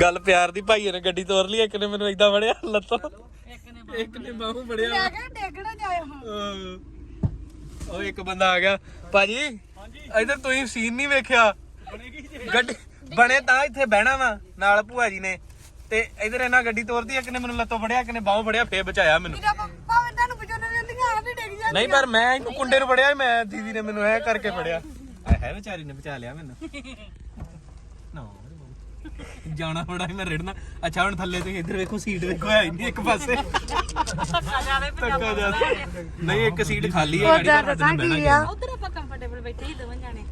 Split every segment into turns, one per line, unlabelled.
ਗੱਲ ਪਿਆਰ ਦੀ ਭਾਈਏ ਨੇ ਗੱਡੀ ਤੋਰ ਲਈ ਇੱਕ ਨੇ ਮੈਨੂੰ ਇਦਾਂ ਫੜਿਆ ਲੱਤਾਂ। ਇੱਕ ਨੇ ਬਾਹੂ ਫੜਿਆ।
ਮੈਂ ਕਿਹਾ ਡੇਗਣਾ ਜਾਏ ਹੁਣ
ਅਹ ਉਹ ਇੱਕ ਬੰਦਾ ਆ ਗਿਆ। ਭਾਜੀ ਇਧਰ ਤੁਸੀਂ ਸੀਨ ਨਹੀਂ ਵੇਖਿਆ? ਗੱਡੀ ਬਣੇ ਤਾਂ ਇੱਥੇ ਬਹਿਣਾ ਵਾ ਨਾਲ ਭੂਆ ਜੀ ਨੇ। ਤੇ ਇਧਰ ਇਹਨਾਂ ਗੱਡੀ ਤੋਰਦੀ ਇੱਕ ਨੇ ਮੈਨੂੰ ਲੱਤੋਂ ਫੜਿਆ ਇੱਕ ਨੇ ਬਾਹੋਂ ਫੜਿਆ ਫੇਰ ਬਚਾਇਆ ਮੈਨੂੰ।
ਮੇਰਾ ਭਾਵੇਂ ਤੁਹਾਨੂੰ ਬਚਾਉਣਾ ਰਹਿੰਦੀਆਂ ਆ ਵੀ ਡਿੱਗ ਜਾ
ਨਹੀਂ ਪਰ ਮੈਂ ਇਹਨੂੰ ਕੁੰਡੇ ਨੂੰ ਫੜਿਆ ਮੈਂ ਦੀਦੀ ਨੇ ਮੈਨੂੰ ਐ ਕਰਕੇ ਫੜਿਆ। ਐ ਹੈ ਵਿਚਾਰੀ ਨੇ ਬਚਾ ਲਿਆ ਮੈਨੂੰ। ਨਾ ਜਾਣਾ ਬੜਾ ਸੀ ਮੈਂ ਰੜਨਾ। ਅੱਛਾ ਹੁਣ ਥੱਲੇ ਤੇ ਇੱਧਰ ਵੇਖੋ ਸੀਟ ਵੇਖੋ ਹੈ ਹੀ ਨਹੀਂ ਇੱਕ ਪਾਸੇ। ਧੱਕਾ ਜਾ ਨਹੀਂ ਇੱਕ ਸੀਟ ਖਾਲੀ ਹੈ ਗਾੜੀ ਪਰ
ਦੱਸਾਂ ਕੀ ਆ?
ਉਧਰ ਆਪਾਂ ਕੰਫਰਟੇਬਲ ਬੈਠੇ ਹੀ ਦੋਵੇਂ ਜਾਣੇ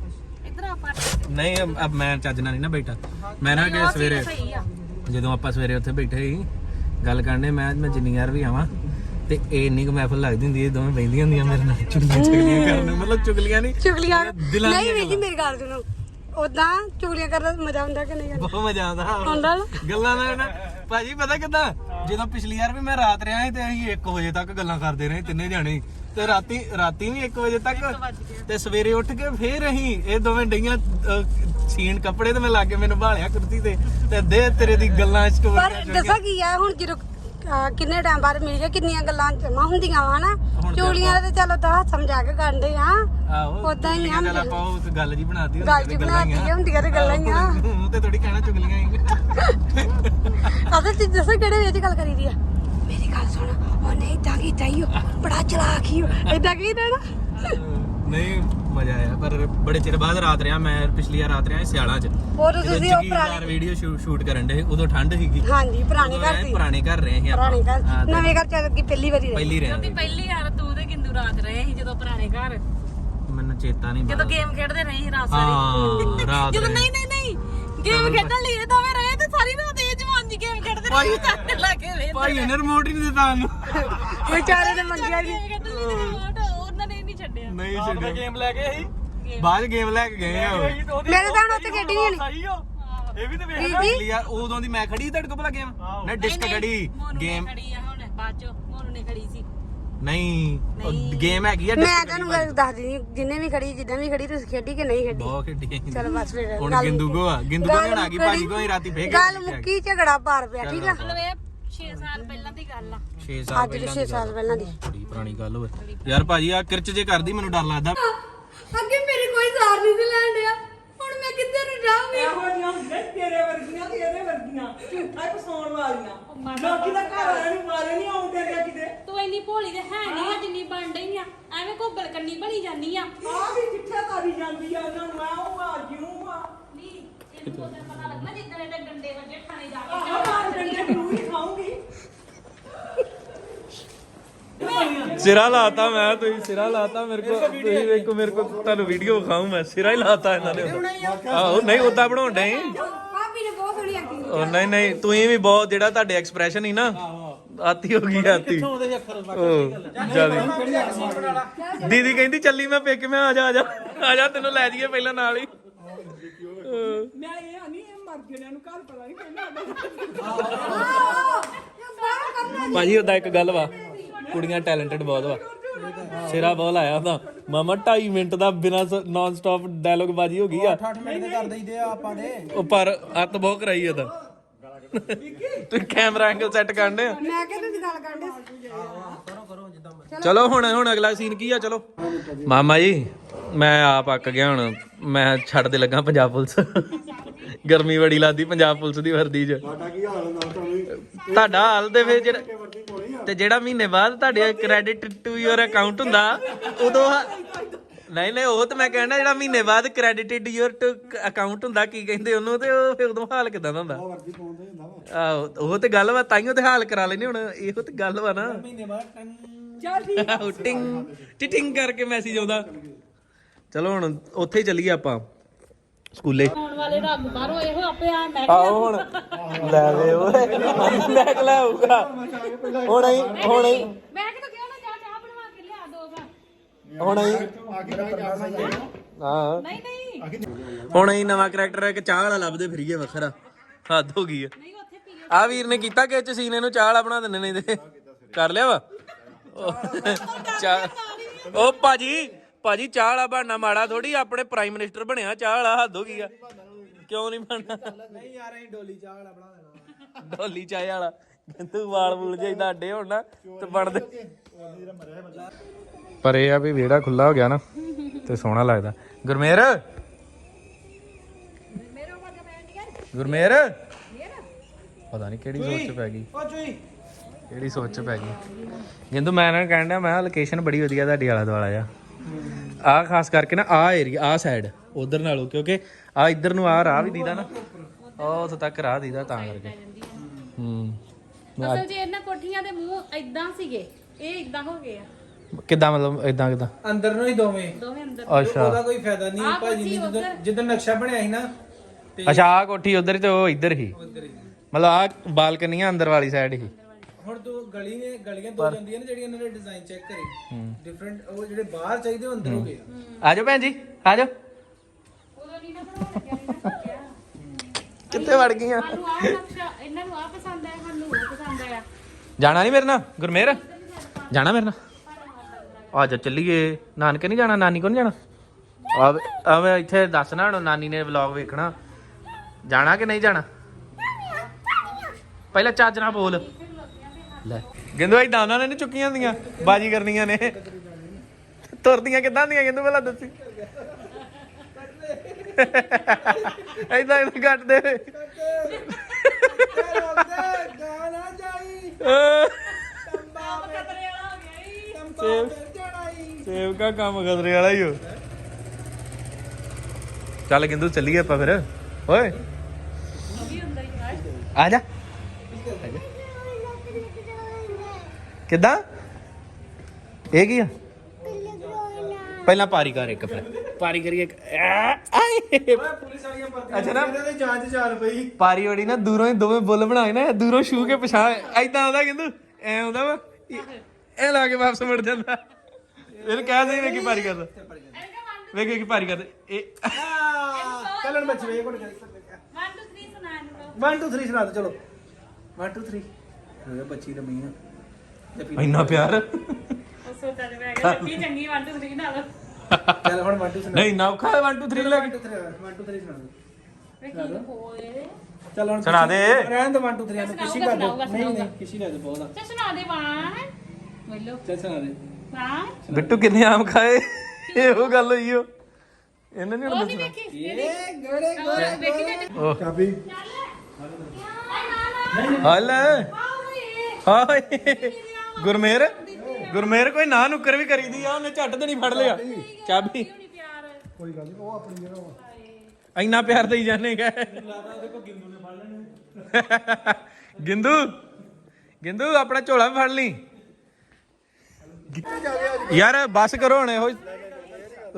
ਇੱਧਰ ਆਪਾਂ
ਨਹੀਂ ਅਬ ਮੈਂ ਚੱਜ ਨਾਲ ਨਹੀਂ ਨਾ ਬੈਠਾ। ਮੈਂ ਨਾ ਕਿ ਸਵੇਰੇ ਜਦੋਂ ਆਪਾਂ ਸਵੇਰੇ ਉੱਥੇ ਬੈਠੇ ਸੀ ਗੱਲ ਕਰਨੇ ਮੈਂ ਮੈਂ ਜਿੰਨੀ ਵਾਰ ਵੀ ਆਵਾਂ ਤੇ ਇਹ ਇੰਨੀ ਕੁ ਮਹਿਫਲ ਲੱਗਦੀ ਹੁੰਦੀ ਇਹ ਦੋਵੇਂ ਬੈਂਦੀਆਂ ਹੁੰਦੀਆਂ ਮੇਰੇ ਨਾਲ ਚੁਗਲੀਆਂ ਚੁਗਲੀਆਂ ਕਰਨ ਮਤਲਬ ਚੁਗਲੀਆਂ ਨਹੀਂ।
ਚੁਗਲੀਆਂ ਨਹੀਂ ਵੀਰ ਜੀ ਮੇਰੀ ਗੱਲ ਸੁਣੋ। ਉਦਾਂ ਚੁਗਲੀਆਂ ਕਰਨ ਦਾ ਮਜ਼ਾ ਹੁੰਦਾ ਕਿ ਨਹੀਂ ਆਉਂਦਾ?
ਬਹੁਤ ਮਜ਼ਾ ਆਉਂਦਾ।
ਆਉਂਦਾ ਨਾ।
ਗੱਲਾਂ ਨਾਲ ਨਾ ਭਾਜੀ ਪਤਾ ਕਿਦਾਂ? ਜਦੋਂ ਪਿਛਲੀ ਵਾਰ ਵੀ ਮੈਂ ਰਾਤ ਰਿਹਾ ਸੀ ਤੇ ਅਸੀਂ 1 ਵਜੇ ਤੱਕ ਗੱਲਾਂ ਕਰਦੇ ਰਹੇ ਤਿੰਨੇ ਜਾਣੇ। ਹੀ। ਤੇ ਰਾਤੀ ਰਾਤੀ ਵੀ 1 ਵਜੇ ਤੱਕ ਤੇ ਸਵੇਰੇ ਉੱਠ ਕੇ ਫੇਰ ਅਸੀਂ ਇਹ ਦੋਵੇਂ ਡਈਆਂ ਅਹ, ਸੀਨ ਕੱਪੜੇ ਤੇ ਮੈਂ ਲਾ ਕੇ ਮੈਨੂੰ ਭਾਲਿਆ ਕੁਰਸੀ ਤੇ। ਤੇ ਦੇ ਤੇਰੇ ਦੀ ਗੱਲਾਂ
ਪਰ ਦੱਸਾਂ ਕੀ ਆ ਹੁਣ ਜਦੋਂ ਅਹ, ਕਿੰਨੇ ਟਾਈਮ ਬਾਅਦ ਮਿਲ ਗਏ ਕਿੰਨੀਆਂ ਗੱਲਾਂ ਜਮਾ ਹੁੰਦੀਆਂ ਵਾ ਨਾ।
ਹੁਣ ਤੇ
ਚੁਗਲੀਆਂ ਦਾ ਤੇ ਚਲੋ ਤਾਂ ਸਮਝਾ ਕੇ ਕਰਦੇ ਆ।
ਆਹੋ
ਉਦਾਂ ਹੀ ਆ।
ਗੱਲ ਆਪਾਂ ਉਹ ਗੱਲ ਜੀ ਬਣਾਤੀ
ਗੱਲ ਜੀ ਬਣਾਤੀ ਹੁੰਦੀਆਂ ਤੇ ਗੱਲਾਂ ਹੀ ਆ।
ਮੂੰਹ ਤੇ ਥੋੜੀ ਕਹਿਣਾ ਚੁਗਲੀਆਂ ਹੀ।
ਅਸਲ ਚ ਦੱਸਾਂ ਕਿਹੜੇ ਵਿੱਚ ਗੱਲ ਕਰੀ ਦੀ ਆ? ਮੇਰੀ ਗੱਲ ਸੁਣ ਉਹ ਨਹੀਂ ਇਦਾਂ ਕੀਤਾ ਹੀ ਬੜਾ ਚਲਾਕ ਹੀ ਇਦਾਂ ਕੀਤਾ ਨਾ।
ਨਹੀਂ ਮਜ਼ਾ ਆਇਆ। ਪਰ ਬੜੇ ਚਿਰ ਬਾਅਦ ਰਾਤ ਰਿਹਾ ਮੈਂ ਪਿਛਲੀ ਵਾਰ ਰਾਤ ਰਿਹਾ ਸਿਆਲਾਂ 'ਚ।
ਤਾਂ ਤੁਸੀਂ ਉਹ ਪੁਰਾਣੇ
ਵੀਡੀਓ ਸ਼ੂਟ ਕਰਨ ਦੇ ਉਦੋਂ ਠੰਡ ਸੀਗੀ।
ਹਾਂਜੀ ਪੁਰਾਣੇ ਘਰ ਸੀ।
ਪੁਰਾਣੇ ਘਰ ਰਹੇ ਸੀ ਆਪਾਂ।
ਪੁਰਾਣੇ ਘਰ
ਤੇ
ਨਵੇਂ ਘਰ ਚੱਲ ਕੇ ਪਹਿਲੀ ਵਾਰੀ ਰਹੇ।
ਪਹਿਲੀ ਰਹੇ
ਤੇ ਪਹਿਲੀ ਵਾਰ ਤੂੰ ਤੇ ਗਿੰਦੂ ਰਾਤ ਰਹੇ ਸੀ ਜਦੋਂ ਪੁਰਾਣੇ ਘਰ।
ਮੈਨੂੰ ਚੇਤਾ ਨਹੀਂ
ਜਦੋਂ ਗੇਮ ਖੇਡਦੇ ਰਹੇ ਸੀ ਰਾਤ ਸਾਰੀ।
ਹਾਂ ਰਾਤ
ਜਦੋਂ
ਰਹੇ।
ਨਹੀਂ ਨਹੀਂ ਨਹੀਂ ਗੇਮ ਖੇਡਣ ਲਈ ਇਹ ਦੋਵੇਂ ਰਹੇ ਤੇ ਸਾਰੀ ਰਾਤ ਇਹ ਜਵਾਨ ਜੀ ਗੇਮ ਖੇਡਦੇ ਰਹੇ ਚੱਕ ਲਾ ਕੇ ਵੇਖ
ਭਾਈ ਇਹਨੇ ਰਿਮੋਟ ਹੀ ਨਹੀਂ ਦਿੱਤਾ ਉਹਨੂੰ
ਵਿਚਾਰੇ ਨੇ ਮੰਗਿਆ ਜੀ
ਗੇਮ ਖੇਡਣ ਲਈ remote ਉਹਨਾਂ ਨੇ ਨਹੀਂ ਛੱਡਿਆ।
ਗੇਮ ਲੈ ਕੇ ਆਈ। ਬਾਅਦ ਗੇਮ ਲੈ ਕੇ ਗਏ ਆ ਉਹ।
ਮੇਰੇ ਤਾਂ ਹੁਣ ਉੱਥੇ ਖੇਡੀ ਨਹੀਂ ਹੋਣੀ
ਇਹ ਵੀ ਤੇ ਵੇਖ? ਪਿਛਲੀ ਵਾਰ ਉਦੋਂ ਦੀ ਮੈਂ ਖੜੀ ਤੁਹਾਡੇ ਕੋਲ ਭਲਾ ਗੇਮ ਨਾ ਡਿਸਕ ਖੜੀ ਗੇਮ
ਖੜੀ ਆ ਹੁਣ ਬਾਅਦ ਚੋਂ ਮੋਨੂ ਨੇ ਖੜੀ ਸੀ।
ਨਹੀਂ ਗੇਮ ਹੈਗੀ ਆ
ਮੈਂ ਤੁਹਾਨੂੰ ਗੱਲ ਦੱਸ ਦਿੰਦੀ ਜਿੰਨੇ ਵੀ ਖੜੀ ਜਿੱਦਾਂ ਵੀ ਖੜੀ ਤੁਸੀਂ ਖੇਡੀ ਕਿ ਨਹੀਂ ਖੇਡੀ?
ਬਹੁਤ ਖੇਡੀ।
ਚਲ ਬਸ ਫਿਰ
ਹੁਣ
ਗੱਲ
ਗਿੰਦੂ ਕੋ ਆ ਗਿੰਦੂ ਕੋ
ਗੱਲ
ਹੁਣ ਆ ਗਈ ਭਾਜੀ ਕੋ ਹੀ ਰਾਤੀ ਫੇਰ
ਗੱਲ ਮੁੱਕੀ ਝਗੜਾ ਪਾਰ ਪਿਆ ਠੀਕ ਆ?
ਮਤਲਬ ਇਹ 6 ਸਾਲ ਪਹਿਲਾਂ ਦੀ ਗੱਲ ਆ।
6 ਸਾਲ
ਅੱਜ ਦੇ 6 ਸਾਲ ਪਹਿਲਾਂ ਦੀ।
ਬੜੀ ਪੁਰਾਣੀ ਗੱਲ ਹੋਵੇ ਯਾਰ ਭਾਜੀ ਆ ਕਿਰਚ ਜੇ ਕਰਦੀ ਮੈਨੂੰ ਡਰ ਲੱਗਦਾ।
ਅੱਗੇ ਮੇਰੀ ਕੋਈ ਸਾਰ ਨਹੀਂ ਸੀ ਲੈਣ ਡਿਆ। ਹੁਣ ਮੈਂ ਕਿੱਧਰ ਨੂੰ ਜਾਵਾਂਗੀ
ਇਹੋ ਜਿਹੀਆਂ ਹੁੰਦੀਆਂ ਤੇਰੇ ਵਰਗੀਆਂ ਤੇ ਇਹਦੇ ਵਰਗੀਆਂ। ਝੂਠਾ ਫਸਾਉਣ ਵਾਲੀਆਂ। ਲੋਕੀ ਦਾ ਘਰ ਵਾਲਿਆਂ ਨੂੰ ਮਾਰੇ ਨਹੀਂ ਆਉਂਦੇ ਰਿਆ ਕਿਤੇ।
ਤੂੰ ਇੰਨੀ ਭੋਲੀ ਤੇ ਹੈ ਨਹੀਂ ਆ ਜਿੰਨੀ ਬਣ ਡਈ ਆ। ਐਵੇਂ ਕੋਬਲ ਕੰਨੀ ਬਣੀ ਜਾਨੀ ਆ।
ਆ ਵੀ ਚਿੱਠਾ ਤਾਰੀ ਜਾਂਦੀ ਆ ਉਹਨਾਂ ਨੂੰ ਆ ਉਹ ਆ ਜਿਉਂ ਆ।
ਨਹੀਂ ਇਹਨੂੰ ਉਹਦਾ ਪਤਾ ਲੱਗਣਾ ਜਿੱਦਾਂ ਇਹਦੇ ਡੰਡੇ ਵੱਜੇ ਥਾਣੇ ਜਾ
ਆਹ ਮਾਰ ਡੰਡੇ ਨੂੰ ਹੀ ਖਾਉਂਗੀ
ਸਿਰਾ ਲਾਤਾ ਮੈਂ ਤੁਸੀਂ ਸਿਰਾ ਲਾਤਾ ਮੇਰੇ ਕੋ ਤੁਸੀਂ ਵੇਖੋ ਮੇਰੇ ਕੋ ਤੁਹਾਨੂੰ ਵੀਡੀਓ ਵਿਖਾਉਂ ਮੈਂ ਸਿਰਾ ਹੀ ਲਾਤਾ ਇਹਨਾਂ ਨੇ। ਆਹੋ ਨਹੀਂ ਉਦਾਂ ਬਣਾਉਣ ਡਏ?
ਭਾਬੀ ਨੇ ਬਹੁਤ ਸੋਹਣੀ ਐਕਟਿੰਗ
ਉਹ ਨਹੀਂ ਨਹੀਂ ਤੁਸੀਂ ਵੀ ਬਹੁਤ ਜਿਹੜਾ ਤੁਹਾਡੇ ਐਕਸਪ੍ਰੈਸ਼ਨ ਹੀ ਨਾ ਆਤੀ ਹੋ ਗਈ ਆਤੀ। ਜ਼ਿਆਦਾ ਦੀਦੀ ਕਹਿੰਦੀ ਚੱਲੀ ਮੈਂ ਪੇਕੇ ਮੈਂ ਆ ਜਾ ਆ ਜਾ ਆ ਜਾ ਤੈਨੂੰ ਲੈ ਜਾਈਏ ਪਹਿਲਾਂ ਨਾਲ ਹੀ।
ਮੈਂ ਇਹ ਆਨੀ ਇਹ ਮਰ ਜਣਿਆਂ ਨੂੰ ਘਰ ਪਤਾ ਨਹੀਂ ਕਹਿੰਦਾ
ਭਾਜੀ ਉਹਦਾ ਇੱਕ ਗੱਲ ਵਾ। ਕੁੜੀਆਂ ਟੈਲੈਂਟਡ ਬਹੁਤ ਵਾ। ਸਿਰਾ ਬਹੁਤ ਆਇਆ ਉਹਦਾ। ਮਾਮਾ 2.5 ਮਿੰਟ ਦਾ ਬਿਨਾ ਨਾਨ ਸਟਾਪ ਡਾਇਲੋਗ ਬਾਜੀ ਹੋ ਗਈ ਆ।
8 ਮਿੰਟ ਦੇ ਕਰ ਦਈਦੇ ਆ ਆਪਾਂ ਦੇ।
ਉਹ ਪਰ ਅੱਤ ਬਹੁਤ ਕਰਾਈ ਉਹਦਾ ਤੂੰ। ਕੈਮਰਾ ਐਂਗਲ ਸੈੱਟ ਕਰਨੇ ਆ
ਮੈਂ ਕਹਿੰਦਾ ਸੀ ਗੱਲ ਕਰਦੇ
ਚਲੋ ਹੁਣ ਹੁਣ ਅਗਲਾ ਸੀਨ ਕੀ ਆ? ਚਲੋ। ਮਾਮਾ ਜੀ ਮੈਂ ਆਪ ਅੱਕ ਗਿਆ ਹੁਣ। ਮੈਂ ਛੱਡ ਦੇ ਲੱਗਾ ਪੰਜਾਬ ਪੁਲਿਸ। ਗਰਮੀ ਬੜੀ ਲੱਗਦੀ ਪੰਜਾਬ ਪੁਲਿਸ ਦੀ ਵਰਦੀ 'ਚ। ਤੁਹਾਡਾ ਹਾਲ ਦੇ ਵਿੱਚ ਜਿਹੜਾ ਤੇ ਜਿਹੜਾ ਮਹੀਨੇ ਬਾਅਦ ਤੁਹਾਡੇ ਕ੍ਰੈਡਿਟ ਟੂ ਯੋਰ ਅਕਾਊਂਟ ਹੁੰਦਾ ਉਦੋਂ ਨਹੀਂ ਨਹੀਂ ਉਹ ਤਾਂ ਮੈਂ ਕਹਿਣਾ ਜਿਹੜਾ ਮਹੀਨੇ ਬਾਅਦ ਕ੍ਰੈਡਿਟਡ ਯੋਰ ਟੂ ਅਕਾਊਂਟ ਹੁੰਦਾ ਕੀ ਕਹਿੰਦੇ ਉਹਨੂੰ ਤੇ ਉਹ ਫਿਰ ਉਦੋਂ ਹਾਲ ਕਿਦਾਂ ਦਾ ਹੁੰਦਾ? ਆਹੋ ਉਹ ਤੇ ਗੱਲ ਵਾ ਤਾਈਓ ਤੇ ਹਾਲ ਕਰਾ ਲੈਨੇ ਹੁਣ ਇਹੋ ਤੇ ਗੱਲ ਵਾ ਨਾ। ਆਹੋ, ਟਿੰਗ ਟਿਟਿੰਗ ਕਰਕੇ ਮੈਸੇਜ ਆਉਂਦਾ। ਚਲੋ ਹੁਣ ਉੱਥੇ ਹੀ ਚੱਲੀਏ ਆਪਾਂ। ਸਕੂਲੇ।
ਆਉਣ ਵਾਲੇ ਰੱਬ ਬਾਹਰੋਂ ਇਹੋ ਆਪੇ ਆ ਮੈਂ
ਆਓ ਹੁਣ। ਲੈ ਵੇ ਓਏ ਮੈਂ ਕਿਹਾ ਆਊਗਾ। ਹੁਣ ਹੀ ਹੁਣ ਹੀ
ਮੈਂ ਕਿਹਾ ਕਿਉਂ ਨਾ ਚਾਹ ਚਾਹ ਬਣਵਾ ਕੇ ਲਿਆ ਦੋਗਾ
ਹੁਣ ਹੀ ਹਾਂ।
ਨਹੀਂ ਨਹੀਂ।
ਹੁਣ ਹੀ ਨਵਾਂ ਕੈਰੈਕਟਰ ਹੈ ਕਿ ਚਾਹ ਵਾਲਾ ਲੱਭਦੇ ਫਿਰੀਏ ਵੱਖਰਾ। ਹੱਦ ਹੋ ਗਈ ਆ।
ਨਹੀਂ ਉੱਥੇ ਪੀ
ਆ ਵੀਰ ਨੇ ਕੀਤਾ ਕਿ ਚ ਸੀਨੇ ਨੂੰ ਚਾਹ ਵਾਲਾ ਬਣਾ ਦਿੰਦੇ ਨੇ ਇਹਦੇ। ਕਰ ਲਿਆ ਵਾ? ਚਾਹ ਉਹ ਭਾਜੀ ਭਾਜੀ ਚਾਹ ਵਾਲਾ ਬਣਨਾ ਮਾੜਾ ਥੋੜੀ ਆਪਣੇ ਪ੍ਰਾਈਮ ਮਿਨਿਸਟਰ ਬਣਿਆ ਚਾਹ ਵਾਲਾ ਹੱਦ ਹੋ ਗਈ ਆ। ਕਿਉਂ ਨਹੀਂ ਬਣਨਾ
ਨਹੀਂ ਯਾਰ ਅਸੀਂ ਡੋਲੀ ਚਾਹ ਵਾਲਾ ਬਣਾ ਦੇਣਾ
ਢੋਲੀ ਚਾਏ ਵਾਲਾ। ਤੂੰ ਵਾਲ ਵੂਲ ਜੇ ਇਦਾਂ ਅੱਡੇ ਹੋਣ ਨਾ ਤੇ ਬਣਦੇ। ਪਰ ਇਹ ਆ ਵੀ ਵਿਹੜਾ ਖੁੱਲਾ ਹੋ ਗਿਆ ਨਾ ਤੇ ਸੋਹਣਾ ਲੱਗਦਾ। ਗੁਰਮੇਰ? ਗੁਰਮੇਰ? ਪਤਾ ਨਹੀਂ ਕਿਹੜੀ ਸੋਚ ਚ ਪੈ ਗਈ।
ਓ ਚੁਈ
ਕਿਹੜੀ ਸੋਚ ਚ ਪੈ ਗਈ। ਜਿੰਦੂ ਮੈਂ ਇਹਨਾਂ ਨੂੰ ਕਹਿਣ ਡਿਆ ਮੈਂ ਲੋਕੇਸ਼ਨ ਬੜੀ ਵਧੀਆ ਤੁਹਾਡੀ ਆਲਾ ਦੁਆਲਾ ਆ ਆ ਖਾਸ ਕਰਕੇ ਨਾ ਆ ਏਰੀਆ ਆ ਸਾਈਡ ਉਧਰ ਨਾਲੋਂ ਕਿਉਂਕਿ ਆ ਇੱਧਰ ਨੂੰ ਆ ਰਾਹ ਵੀ ਦੀਦਾ ਨਾ। ਉਹ ਉੱਥੇ ਤੱਕ ਰਾਹ ਦੀਦਾ ਤਾਂ ਕਰਕੇ। ਹੂੰ।
ਅਸਲ 'ਚ ਇਹਨਾਂ ਕੋਠੀਆਂ ਦੇ ਮੂੰਹ ਐਦਾਂ ਸੀਗੇ ਇਹ ਇਦਾਂ ਹੋ ਗਏ ਆ।
ਕਿੱਦਾਂ ਮਤਲਬ ਇਦਾਂ ਕਿੱਦਾਂ?
ਅੰਦਰ ਨੂੰ ਹੀ ਦੋਵੇਂ।
ਦੋਵੇਂ ਅੰਦਰ।
ਅੱਛਾ।
ਉਹਦਾ ਕੋਈ ਫਾਇਦਾ ਨਹੀਂ
ਆਹ
ਭਾਜੀ ਨੇ
ਕੋਠੀ
ਜਦੋਂ
ਉੱਧਰ।
ਜਦੋਂ ਨਕਸ਼ਾ ਬਣਿਆ ਸੀ ਨਾ ਤੇ
ਅੱਛਾ ਆ ਕੋਠੀ ਉਧਰ ਤੇ ਉਹ ਇੱਧਰ
ਹੀ।
ਮਤਲਬ ਆ ਬਾਲਕਨੀਆਂ ਅੰਦਰ ਵਾਲੀ ਸਾਈਡ ਹੀ।
ਹੁਣ ਦੋ ਗਲੀ ਨੇ ਗਲੀਆਂ ਦੋ ਜਾਂਦੀਆਂ ਨੇ ਜਿਹੜੀਆਂ ਇਹਨਾਂ ਨੇ ਡਿਜ਼ਾਈਨ ਚੈੱਕ ਕਰੀ। ਡਿਫਰੈਂਟ ਉਹ ਜਿਹੜੇ ਬਾਹਰ ਚਾਹੀਦੇ ਉਹ ਅੰਦਰ ਹੋ। ਗਏ। ਆ।
ਆ ਜਾਓ ਭੈਣ ਜੀ ਆ ਜਾਓ।
ਉਦੋਂ ਨਹੀਂ ਨਾ ਬਣਾਉਣ ਲੱਗਿਆ ਨਹੀਂ ਨਾ ਸੋਚਿਆ
ਕਿੱਥੇ ਵੜ ਗਈਆਂ?
ਸਾਨੂੰ ਆਹ ਨਕਸ਼ਾ ਇਹਨਾਂ ਨੂੰ ਆ ਪਸੰਦ ਆਇਆ ਸਾਨੂੰ ਉਹ ਪਸੰਦ ਆਇਆ।
ਜਾਣਾ ਨਹੀਂ ਮੇਰੇ ਨਾਲ ਗੁਰਮੇਰ? ਜਾਣਾ ਮੇਰੇ ਨਾਲ? ਆ ਜਾ ਚੱਲੀਏ। ਨਾਨਕੇ ਨਹੀਂ ਜਾਣਾ ਨਾਨੀ ਕੋਲ ਨਹੀਂ ਜਾਣਾ? ਆਵੇ ਆਵੇ ਇੱਥੇ ਦੱਸਣਾ ਹੁਣ ਨਾਨੀ ਨੇ ਵਲੌਗ ਵੇਖਣਾ। ਜਾਣਾ ਕਿ ਨਹੀਂ ਜਾਣਾ? ਪਹਿਲਾਂ ਚੱਜ ਨਾਲ ਬੋਲ। ਲੈ। ਗਿੰਦੂ ਇਦਾਂ ਉਹਨਾਂ ਨੇ ਨੀ ਚੁੱਕੀਆਂ ਹੁੰਦੀਆਂ, ਬਾਜੀ ਕਰਨੀਆਂ ਨੇ। ਤੁਰਦੀਆਂ ਕਿੱਦਾਂ ਦੀਆਂ ਗਿੰਦੂ ਪਹਿਲਾਂ ਦੱਸੀ। ਇਦਾਂ ਇਦਾਂ ਕੱਟਦੇ ਨੇ ਸੇਵ ਕਾ ਕੰਮ ਖਤਰੇ ਵਾਲਾ ਹੀ ਹੋ। ਚੱਲ ਗਿੰਦੂ, ਚੱਲੀਏ ਆਪਾਂ ਫਿਰ। ਓਏ। ਆ ਜਾ। ਕਿੱਦਾਂ? ਇਹ ਕੀ ਆ? ਪਹਿਲਾਂ ਪਾਰੀ ਕਰ ਇੱਕ ਫਿਰ। ਪਾਰੀ ਕਰੀਏ ਇੱਕ। ਆ, ਆਏ
ਪੁਲਿਸ ਵਾਲੀਆਂ ਪਰਚੀਆਂ
ਅੱਛਾ ਨਾ।
ਇਹਨਾਂ ਦੀ ਜਾਂਚ ਚੱਲ ਪਈ
ਪਾਰੀ ਵੜੀ ਨਾ ਦੂਰੋਂ ਹੀ ਦੋਵੇਂ ਬੁੱਲ ਬਣਾਏ ਨਾ ਦੂਰੋਂ ਛੂ ਕੇ ਪਛਾਣ। ਐਦਾਂ ਆਉਂਦਾ ਕਿੰਦੂ ਐ ਆਉਂਦਾ ਵਾ। ਇਹ ਲਾ ਕੇ ਵਾਪਸ ਮੁੜ ਜਾਂਦਾ। ਇਹਨੂੰ ਕਹਿ ਦੇ ਵੇਖੀ ਪਾਰੀ ਕਰਦਾ। ਵੇਖੀ ਕੀ ਪਾਰੀ ਕਰਦਾ। ਇਹ
ਚੱਲਣ ਬੱਚੇ ਵੇ ਕੋਲ
1 2 3 ਸੁਣਾ ਇਹਨੂੰ
1 2 3 ਸੁਣਾ ਦਿਓ ਚਲੋ। 1 2 3 ਹੋਇਆ ਬੱਚੀ ਦਾ ਮੀਆਂ ਤੇ
ਇੰਨਾ ਪਿਆਰ।
ਉਹ ਸੋਚਦਾ ਤੇ ਮੈਂ ਕਿਹਾ ਲੱਗੀ ਚੰਗੀ 1 2 3 ਨਾਲ।
ਚੱਲ ਹੁਣ 1 2 ਸੁਣਾ
ਨਹੀਂ ਨਾ ਔਖਾ 1 2 3 ਲੈ
1 2 3 1 2 3 ਸੁਣਾ ਦਿਓ
ਵੇਖੀ ਹੋਏ
ਚੱਲ ਹੁਣ
ਸੁਣਾ ਦੇ।
ਰਹਿਣ ਦੇ 1 2 3 ਨੂੰ ਕਿਸ਼ੀ ਕਰ
ਸੁਣਾਊਗਾ,
ਨਹੀਂ ਨਹੀਂ। ਕਿਸ਼ੀ ਲੈ ਦੇ ਬਹੁਤ ਆ।
ਚੱਲ ਸੁਣਾ ਦੇ ਵਾਂ ਬੋਲੋ।
ਚੱਲ ਸੁਣਾ ਦੇ।
ਵਾਂ
ਬਿੱਟੂ ਕਿੰਨੇ ਆਮ ਖਾਏ? ਇਹੋ ਗੱਲ ਹੋਈ ਓ। ਇਹਨੇ ਨਹੀਂ
ਉਹ
ਹੁਣ ਦੱਸਣਾ।
ਇਹ ਗੜੇ
ਤੇ
ਓਹ।
ਕਾਬੀ
ਹਲ ਹਾਏ। ਗੁਰਮੇਰ ਗੁਰਮੇਰ ਕੋਈ ਨਾ ਨੁੱਕਰ ਵੀ ਕਰੀਦੀ ਆ ਉਹਨੇ ਝੱਟ ਤੇ ਨਹੀਂ ਫੜ ਲਿਆ। ਚਾਬੀ।
ਕੋਈ ਗੱਲ ਨਹੀਂ ਉਹ ਆਪਣੀ ਜਗ੍ਹਾ
ਇੰਨਾ ਪਿਆਰ ਦੇਈ ਜਾਣੇ ਗਏ ਗਿੰਦੂ ਗਿੰਦੂ ਆਪਣਾ ਝੋਲਾ ਵੀ ਫੜ ਲਈ। ਯਾਰ ਬਸ ਕਰੋ ਹੁਣ ਇਹੋ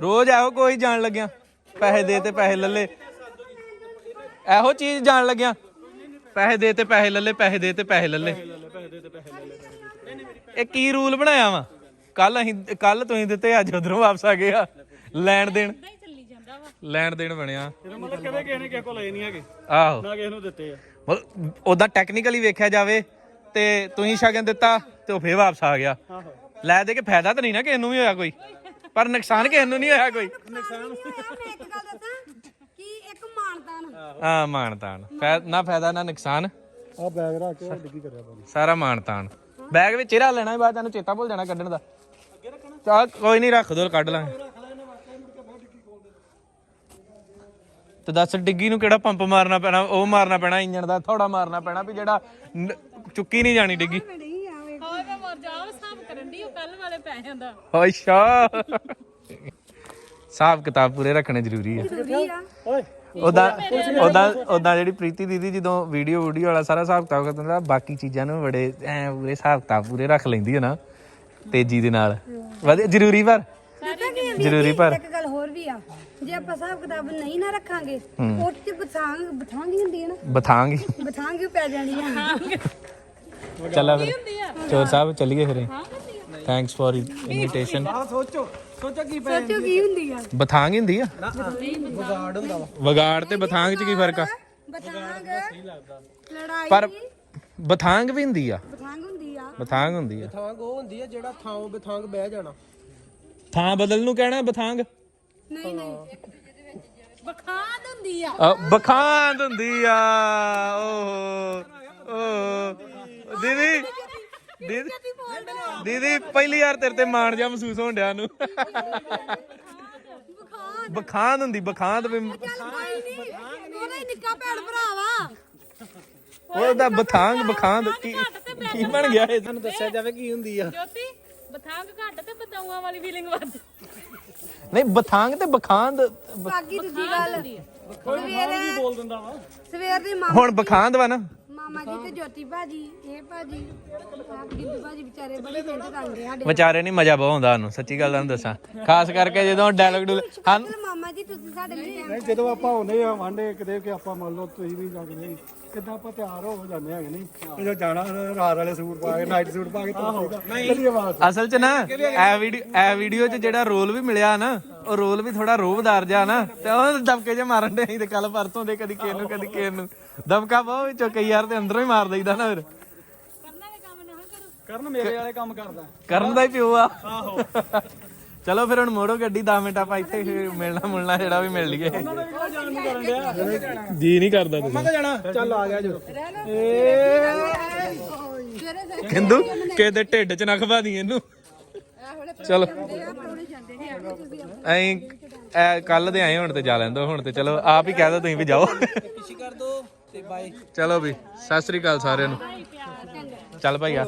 ਰੋਜ਼ ਇਹੋ ਕੋਈ ਜਾਣ ਲੱਗਿਆ। ਪੈਸੇ ਦੇ ਤੇ ਪੈਸੇ ਲੱਲੇ। ਇਹੋ ਚੀਜ਼ ਜਾਣ ਲੱਗਿਆ। ਪੈਸੇ ਦੇ ਤੇ ਪੈਸੇ ਲੱਲੇ ਪੈਸੇ ਦੇ ਤੇ ਪੈਸੇ ਲੱਲੇ। ਇਹ ਕੀ ਰੂਲ ਬਣਾਇਆ ਵਾ? ਕੱਲ ਅਸੀਂ ਕੱਲ ਤੁਸੀਂ ਦਿੱਤੇ ਅੱਜ ਉਧਰੋਂ ਵਾਪਸ ਆ ਗਏ ਆ। ਲੈਣ ਦੇਣ।
ਹੀ ਚੱਲੀ ਜਾਂਦਾ ਵਾ।
ਲੈਣ ਦੇਣ ਬਣਿਆ।
ਮਤਲਬ ਕਦੇ ਕਿਸੇ ਨੇ ਕਿਸੇ ਕੋਲ ਲਏ ਨਹੀਂ ਹੈਗੇ।
ਆਹੋ।
ਨਾ ਕਿਸੇ ਨੂੰ ਦਿੱਤੇ ਆ।
ਉਹਦਾ ਟੈਕਨੀਕਲੀ ਵੇਖਿਆ ਜਾਵੇ ਤੇ ਤੁਸੀਂ ਸ਼ਗਨ ਦਿੱਤਾ ਤੇ ਉਹ ਫੇਰ ਵਾਪਸ ਆ ਗਿਆ। ਲੈ ਦੇ ਕੇ ਫਾਇਦਾ ਤਾਂ ਨਹੀਂ ਨਾ ਕਿਸੇ ਨੂੰ ਵੀ ਹੋਇਆ ਕੋਈ। ਪਰ ਨੁਕਸਾਨ ਕਿਸੇ ਨੂੰ ਨਹੀਂ ਹੋਇਆ ਕੋਈ।
ਨੁਕਸਾਨ ਮੈਂ ਇੱਕ ਗੱਲ ਦੱਸਾਂ ਕਿ ਇੱਕ ਮਾਨਤਾਨ।
ਹਾਂ ਮਾਨਤਾਨ। ਫਾਇ- ਨਾ ਫਾਇਦਾ ਨਾ ਨੁਕਸਾਨ।
ਆ ਬੈਗ ਰੱਖ ਕੇ ਡਿੱਗੀ ਕਰਿਆ
ਸਾਰਾ ਮਾਨਤਾਨ। ਬੈਗ ਵਿੱਚ ਚਿਹਰਾ ਲੈਣਾ ਬਾਅਦ ਤੈਨੂੰ ਚੇਤਾ ਭੁੱਲ ਜਾਣਾ ਕੱਢਣ ਦਾ। ਚਾ ਕੋਈ ਨਹੀਂ ਰੱਖ ਦੋ ਕੱਢ ਲਾਂਗੇ। ਤੇ ਦੱਸ ਡਿੱਗੀ ਨੂੰ ਕਿਹੜਾ ਪੰਪ ਮਾਰਨਾ ਪੈਣਾ ਉਹ ਮਾਰਨਾ ਪੈਣਾ ਇੰਜਣ ਦਾ ਥੋੜਾ ਮਾਰਨਾ ਪੈਣਾ ਵੀ ਜਿਹੜਾ ਨ- ਚੁੱਕੀ ਨਹੀਂ ਜਾਣੀ ਡਿੱਗੀ।
ਹੋਰ ਮੈਂ ਮਰ ਜਾ ਹਿਸਾਬ ਕਰਨ ਦੀ ਉਹ ਕੱਲ ਵਾਲੇ ਪੈਸਿਆਂ ਦਾ।
ਅੱਛਾ। ਹਿਸਾਬ ਕਿਤਾਬ ਪੂਰੇ ਰੱਖਣੇ ਜ਼ਰੂਰੀ ਆ।
ਜ਼ਰੂਰੀ ਆ।
ਓਏ।
ਉਹਦਾ ਉਹਦਾ ਉਹਦਾ ਜਿਹੜੀ ਪ੍ਰੀਤੀ ਦੀਦੀ ਜਦੋਂ ਵੀਡੀਓ ਵੀਡੀਓ ਵਾਲਾ ਸਾਰਾ ਹਿਸਾਬ ਕਿਤਾਬ ਕਰਦਾ ਹੁੰਦਾ ਬਾਕੀ ਚੀਜ਼ਾਂ ਨੂੰ ਬੜੇ ਐ ਪੂਰੇ ਹਿਸਾਬ ਕਿਤਾਬ ਪੂਰੇ ਰੱਖ ਲੈਂਦੀ ਹੈ ਨਾ ਤੇਜ਼ੀ ਦੇ ਨਾਲ। ਵਧੀਆ ਜ਼ਰੂਰੀ ਪਰ। ਜ਼ਰੂਰੀ ਪਰ।
ਇੱਕ ਗੱਲ ਹੋਰ ਵੀ ਆ ਜੇ ਆਪਾਂ ਹਿਸਾਬ ਕਿਤਾਬ ਨਹੀਂ ਨਾ ਰੱਖਾਂਗੇ ਉਹ ਤੇ ਬਥਾਂਗ ਬਥਾਂਗੀ ਹੁੰਦੀ ਹੈ ਨਾ।
ਬਥਾਂਗੀ।
ਬਥਾਂਗੀ ਪੈ ਜਾਣੀ ਆ।
ਚੱਲਾ ਫਿਰ। ਚੋਰ ਸਾਹਿਬ ਚੱਲੀਏ ਫਿਰ। ਥੈਂਕਸ ਫॉर ਇਨਵੀਟੇਸ਼ਨ
ਆ ਸੋਚੋ ਸੋਚੋ ਕੀ ਪੈ
ਸੋਚੋ ਕੀ ਹੁੰਦੀ ਆ।
ਬਥਾਂਗ ਹੁੰਦੀ ਆ?
ਵਿਗਾੜ ਹੁੰਦਾ ਵਾ।
ਵਗਾੜ ਤੇ ਬਥਾਂਗ ਚ ਕੀ ਫ਼ਰਕ ਆ?
ਬਥਾਂਗ ਲੜਾਈ।
ਪਰ ਬਥਾਂਗ ਵੀ ਹੁੰਦੀ ਆ।
ਬਥਾਂਗ ਹੁੰਦੀ ਆ।
ਬਥਾਂਗ ਹੁੰਦੀ ਆ।
ਥਾਂਗ ਉਹ ਹੁੰਦੀ ਆ ਜਿਹੜਾ ਥਾਂ ਬਥਾਂਗ ਬਹਿ ਜਾਣਾ।
ਥਾਂ ਬਦਲ ਨੂੰ ਕਹਿਣਾ ਬਥਾਂਗ?
ਨਹੀਂ ਨਹੀਂ।
ਬਖਾਨ ਹੁੰਦੀ ਆ।
ਅ, ਬਖਾਂਦ ਹੁੰਦੀ ਆ। ਓਹ ਓਹ। ਦੀਦੀ ਦੀਦੀ ਦੀਦੀ ਪਹਿਲੀ ਵਾਰ ਤੇਰੇ ਤੇ ਮਾਣ ਜਾ ਮਹਿਸੂਸ ਹੋਣ ਡਿਆ ਨੂੰ। ਬਖਾਂਦ ਹੁੰਦੀ ਬਖਾਂਦ ਵੀ
ਉਹਦਾ ਹੀ ਨਿੱਕਾ ਭੈਣ
ਉਹਦਾ ਬਥਾਂਗ ਬਖਾਂਦ ਕੀ ਕੀ ਬਣ ਗਿਆ ਇਹ?
ਤੁਹਾਨੂੰ ਦੱਸਿਆ ਜਾਵੇ ਕੀ ਹੁੰਦੀ ਆ।
ਜੋਤੀ ਬਥਾਂਗ ਘੱਟ ਤੇ ਬਤਾਊਆਂ ਵਾਲੀ ਫੀਲਿੰਗ ਵੱਧ।
ਨਹੀਂ ਬਥਾਂਗ ਤੇ ਬਖਾਂਦ
ਬਾਕੀ ਦੂਜੀ ਗੱਲ ਸਵੇਰੇ ਬੋਲ ਦਿੰਦਾ ਵਾ। ਸਵੇਰ ਦੀ ਮਾਮਾ
ਹੁਣ ਬਖਾਂਦ ਵਾ ਨਾ।
ਮਾਮਾ ਜੀ ਤੇ ਜੋਤੀ ਭਾਜੀ ਇਹ ਭਾਜੀ ਆਪ ਗਿੱਦੂ ਭਾਜੀ ਵਿਚਾਰੇ ਬੜੇ ਮਿਹਨਤ ਕਰਦੇ ਸਾਡੇ।
ਵਿਚਾਰੇ ਨਹੀਂ ਮਜ਼ਾ ਬਹੁਤ ਆਉਂਦਾ ਉਹਨੂੰ ਸੱਚੀ ਗੱਲ ਤੁਹਾਨੂੰ ਦੱਸਾਂ। ਖਾਸ ਕਰਕੇ ਜਦੋਂ ਡਾਇਲੌਗ ਡੂਲ ਹਾਂ।
ਚਲ ਮਾਮਾ ਜੀ ਤੁਸੀਂ ਸਾਡੇ ਲਈ
ਨਹੀਂ ਜਦੋਂ ਆਪਾਂ ਆਉਂਦੇ ਆ ਵਾਂਡੇ ਕਿਤੇ ਕਿ ਆਪਾਂ ਮੰਨ ਲਓ ਤੁਸੀਂ ਵੀ ਜਾਂਦੇ ਕਿੱਦਾਂ ਆਪਾਂ ਤਿਆਰ ਹੋ ਜਾਂਦੇ ਹੈਗੇ ਨਹੀਂ? ਜਦੋਂ ਜਾਣਾ ਰਾਤ ਵਾਲੇ ਸੂਟ ਪਾ ਕੇ ਨਾਈਟ ਸੂਟ ਪਾ ਕੇ ਤੁਰਦਾ ਨਹੀਂ। ਆਵਾਜ਼
ਅਸਲ 'ਚ ਨਾ ਇਹ ਵੀਡੀਓ ਇਹ ਵੀਡੀਓ 'ਚ ਜਿਹੜਾ ਰੋਲ ਵੀ ਮਿਲਿਆ ਨਾ ਉਹ ਰੋਲ ਵੀ ਥੋੜਾ ਰੋਬਦਾਰ ਜਾ ਨਾ ਤੇ ਉਹ ਦਬਕੇ ਜੇ ਮਾਰਨ ਦੇ ਅਸੀਂ ਤੇ ਕੱਲ ਪਰਸੋਂ ਦੇ ਕਦੀ ਕਿਸੇ ਨੂੰ ਕਦੀ ਕਿਸੇ ਨੂੰ। ਦਬਕਾ ਬਹੁਤ ਵਿੱਚੋਂ ਕਈ ਯਾਰ ਤੇ ਅੰਦਰੋਂ ਹੀ ਮਾਰ ਦਈਦਾ ਨਾ ਫਿਰ।
ਕਰਨ ਮੇਰੇ ਵਾਲੇ ਕੰਮ ਕਰਦਾ।
ਕਰਨ ਦਾ ਹੀ ਪਿਓ ਆ। ਚਲੋ ਫਿਰ ਹੁਣ ਮੋੜੋ ਗੱਡੀ 10 ਮਿੰਟ ਆਪਾਂ ਇੱਥੇ ਫਿਰ ਮਿਲਣਾ ਮੁਲਣਾ ਜਿਹੜਾ ਵੀ ਮਿਲ ਲਈਏ। ਜੀ ਨਹੀਂ ਕਰਦਾ ਤੁਸੀਂ।
ਜਾਣਾ। ਚੱਲ ਆ ਗਿਆ ਜੋ।
ਸਵੇਰੇ
ਕਿੰਦੂ ਕਿਸੇ ਦੇ ਢਿੱਡ 'ਚ ਨਾ ਖਵਾ ਦੀ ਇਹਨੂੰ। ਚਲੋ। ਐਂ ਐ ਕੱਲ ਦੇ ਆਏ ਹੁਣ ਤੇ ਜਾ ਲੈਂਦੋ ਹੁਣ ਤੇ ਚਲੋ ਆਪ ਹੀ ਕਹਿ ਦੋ ਤੁਸੀਂ ਵੀ ਜਾਓ।
ਪਿੱਛੇ ਕਰ ਦੋ ਤੇ ਬਾਏ
ਚਲੋ ਵੀ ਸਤਿ ਸ੍ਰੀ ਅਕਾਲ ਸਾਰਿਆਂ ਨੂੰ। ਚੱਲ ਭਾਈ ਆ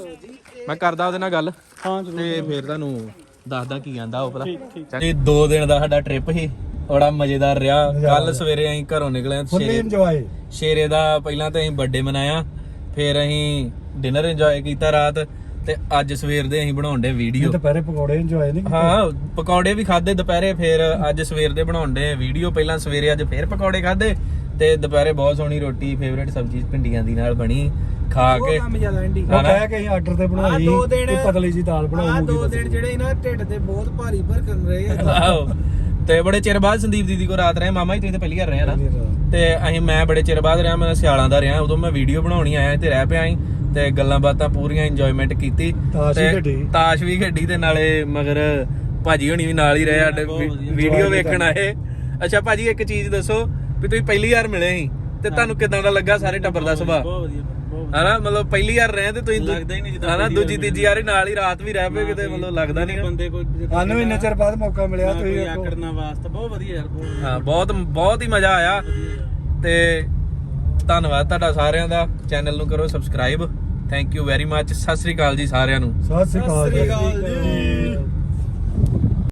ਮੈਂ ਕਰਦਾ ਉਹਦੇ ਨਾਲ ਗੱਲ ਹਾਂ ਤੇ ਫੇਰ ਤੁਹਾਨੂੰ ਦੱਸਦਾ ਕੀ ਆਂਦਾ ਉਹ ਭਲਾ। ਇਹ 2 ਦਿਨ ਦਾ ਸਾਡਾ ਟ੍ਰਿਪ ਸੀ ਬੜਾ ਮਜ਼ੇਦਾਰ ਰਿਹਾ। ਕੱਲ ਸਵੇਰੇ ਅਸੀਂ ਘਰੋਂ ਨਿਕਲੇ ਸ਼ੇਰੇ
ਇੰਜੋਏ
ਸ਼ੇਰੇ ਦਾ ਪਹਿਲਾਂ ਤਾਂ ਅਸੀਂ ਬਰਥਡੇ ਮਨਾਇਆ ਫਿਰ ਅਸੀਂ ਡਿਨਰ ਇੰਜੋਏ ਕੀਤਾ ਰਾਤ। ਤੇ ਅੱਜ ਸਵੇਰ ਦੇ ਅਸੀਂ ਬਣਾਉਣ ਦੇ ਵੀਡੀਓ
ਦੁਪਹਿਰੇ ਪਕੌੜੇ ਇੰਜੋਏ ਨਹੀਂ
ਹਾਂ ਪਕੌੜੇ ਵੀ ਖਾਦੇ ਦੁਪਹਿਰੇ ਫਿਰ ਅੱਜ ਸਵੇਰ ਦੇ ਬਣਾਉਂਦੇ ਵੀਡੀਓ ਪਹਿਲਾਂ ਸਵੇਰੇ ਅੱਜ ਫਿਰ ਪਕੌੜੇ ਖਾਦੇ ਤੇ ਦੁਪਹਿਰੇ ਬਹੁਤ ਸੋਹਣੀ ਰੋਟੀ ਫੇਵਰੇਟ ਸਬਜ਼ੀ ਭਿੰਡੀਆਂ ਦੀ ਨਾਲ ਬਣੀ ਖਾ ਕੇ।
ਕੰਮ ਜ਼ਿਆਦਾ ਐਂਡੀ
ਉਹ ਕਹਿ ਕੇ ਅਸੀਂ ਆਰਡਰ ਤੇ ਬਣਾਈ
ਦੋ ਦਿਨ-
ਪਤਲੀ ਜੀ ਦਾਲ
ਆ
ਬਣਾਉ
ਦੋ ਦਿਨ ਜਿਹੜੇ ਨਾ ਢਿੱਡ ਤੇ ਬਹੁਤ ਭਾਰੀ ਭਰਕਣ ਰਹੇ ਆ।
ਆਹੋ। ਤੇ ਬੜੇ ਚਿਰ ਬਾਅਦ ਸੰਦੀਪ ਦੀਦੀ ਕੋ ਰਾਤ ਰਹੇ ਮਾਮਾ ਜੀ ਤੁਸੀਂ ਤਾਂ ਪਹਿਲੀ ਵਾਰ ਰਹੇ ਆ ਨਾ ਤੇ ਅਸੀਂ ਮੈਂ ਬੜੇ ਚਿਰ ਬਾਅਦ ਰਿਹਾ ਮੈਂ ਸਿਆਲਾਂ ਦਾ ਰਿਹਾ ਉਦੋਂ ਮੈਂ ਵੀਡੀਓ ਬਣਾਉਣੀ ਆਇਆ ਤੇ ਰਹਿ ਪਿਆ ਸੀ। ਤੇ ਗੱਲਾਂ ਬਾਤਾਂ ਪੂਰੀਆਂ ਇੰਜੋਇਮੈਂਟ ਕੀਤੀ
ਤਾਸ਼ ਵੀ
ਤੇ
ਖੇਡੀ।
ਤਾਸ਼ ਵੀ ਖੇਡੀ ਤੇ ਨਾਲੇ ਮਗਰ ਭਾਜੀ ਹੋਣੀ ਵੀ ਨਾਲ ਹੀ ਰਹੇ ਸਾਡੇ ਵੀਡੀਓ ਵੇਖਣ ਆਏ। ਅੱਛਾ ਭਾਜੀ ਇੱਕ ਚੀਜ਼ ਦੱਸੋ ਵੀ ਤੁਸੀਂ ਪਹਿਲੀ ਵਾਰ ਮਿਲੇ ਸੀ ਤੇ ਤੁਹਾਨੂੰ ਕਿਦਾਂ ਦਾ ਲੱਗਾ ਸਾਰੇ ਟੱਬਰ ਦਾ ਸੁਭਾਅ? ਬਹੁਤ ਵਧੀਆ ਹਨਾ ਮਤਲਬ ਪਹਿਲੀ ਵਾਰ ਰਹੇ ਤੇ ਤੁਸੀਂ ਲੱਗਦਾ ਹੀ ਨਹੀਂ ਜਿੱਦਾਂ ਹਨਾ ਦੂਜੀ ਤੀਜੀ ਵਾਰ ਨਾਲ ਹੀ ਰਾਤ ਵੀ ਰਹਿ ਪਏ ਕਿਤੇ ਮਤਲਬ ਲੱਗਦਾ ਨਹੀਂ ਬੰਦੇ ਕੋਈ
ਸਾਨੂੰ ਇੰਨੇ ਚਿਰ ਬਾਅਦ ਮੌਕਾ ਮਿਲਿਆ ਤੁਸੀਂ ਵੇਖੋ।
ਵਾਸਤੇ ਬਹੁਤ ਵਧੀਆ ਯਾਰ
ਹਾਂ ਬਹੁਤ ਬਹੁਤ ਹੀ ਮਜ਼ਾ ਆਇਆ। ਤੇ ਧੰਨਵਾਦ ਤੁਹਾਡਾ ਸਾਰਿਆਂ ਦਾ। ਚੈਨਲ ਨੂੰ ਕਰੋ subscribe thank you very much ਸਤਿ ਸ੍ਰੀ ਅਕਾਲ ਜੀ ਸਾਰਿਆਂ ਨੂੰ।
ਸਤਿ ਸ੍ਰੀ ਅਕਾਲ ਜੀ।